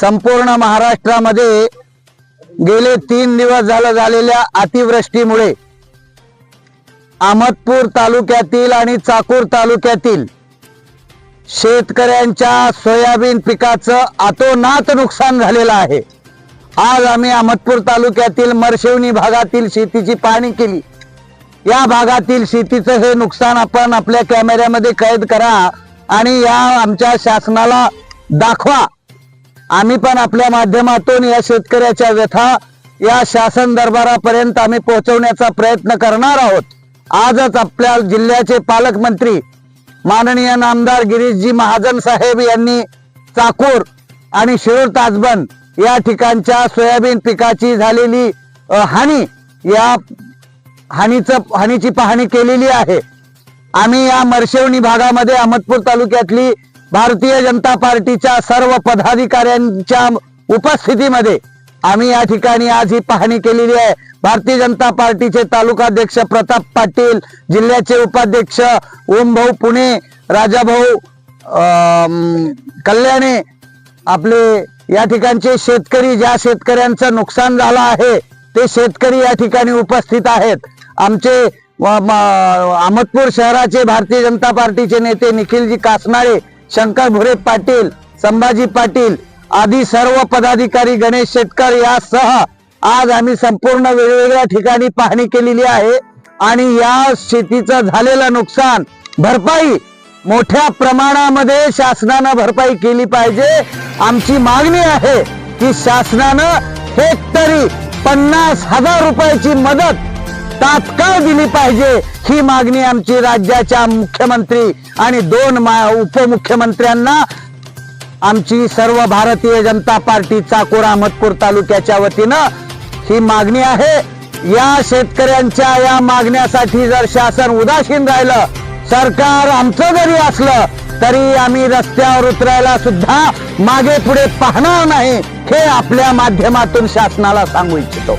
संपूर्ण महाराष्ट्रामध्ये गेले तीन दिवस झालं झालेल्या अतिवृष्टीमुळे अहमदपूर तालुक्यातील आणि चाकूर तालुक्यातील शेतकऱ्यांच्या सोयाबीन पिकाचं अतोनात नुकसान झालेलं आहे. आज आम्ही अहमदपूर तालुक्यातील मरशेवणी भागातील शेतीची पाहणी केली. या भागातील शेतीचं हे नुकसान आपण आपल्या कॅमेऱ्यामध्ये कैद करा आणि या आमच्या शासनाला दाखवा. आम्ही पण आपल्या माध्यमातून या शेतकऱ्याच्या व्यथा या शासन दरबारापर्यंत आम्ही पोहोचवण्याचा प्रयत्न करणार आहोत. आजच आपल्या जिल्ह्याचे पालकमंत्री माननीय नामदार गिरीशजी महाजन साहेब यांनी चाकूर आणि शिरूर ताजबन या ठिकाणच्या सोयाबीन पिकाची झालेली हानी या हानीचं हानीची पाहणी केलेली आहे. आम्ही या मरशेवणी भागामध्ये अहमदपूर तालुक्यातली भारतीय जनता पार्टीच्या सर्व पदाधिकाऱ्यांच्या उपस्थितीमध्ये आम्ही या ठिकाणी आज ही पाहणी केलेली आहे. भारतीय जनता पार्टीचे तालुकाध्यक्ष प्रताप पाटील जिल्ह्याचे उपाध्यक्ष ओमभाऊ पुणे राजाभाऊ कल्याणे आपले या ठिकाणचे शेतकरी ज्या शेतकऱ्यांचं नुकसान झालं आहे ते शेतकरी या ठिकाणी उपस्थित आहेत. आमचे अहमदपूर शहराचे भारतीय जनता पार्टीचे नेते निखिलजी कासनाळे शंकर भुरे पाटील संभाजी पाटील आदी सर्व पदाधिकारी गणेश शेटकर यासह आज आम्ही संपूर्ण वेगवेगळ्या ठिकाणी पाहणी केलेली आहे आणि या शेतीचं झालेलं नुकसान भरपाई मोठ्या प्रमाणामध्ये शासनानं भरपाई केली पाहिजे. आमची मागणी आहे की शासनानं हेक्टरी पन्नास हजार रुपयाची मदत तात्काळ दिली पाहिजे ही मागणी आमची राज्याच्या मुख्यमंत्री आणि दोन मा- उपमुख्यमंत्र्यांना. आमची सर्व भारतीय जनता पार्टी चाकूर अहमदपूर तालुक्याच्या वतीनं ही मागणी आहे. या शेतकऱ्यांच्या या मागण्यासाठी जर शासन उदासीन राहिलं सरकार आमचं जरी असलं तरी आम्ही रस्त्यावर उतरायला सुद्धा मागे पुढे पाहणार नाही हे आपल्या माध्यमातून शासनाला सांगू इच्छितो.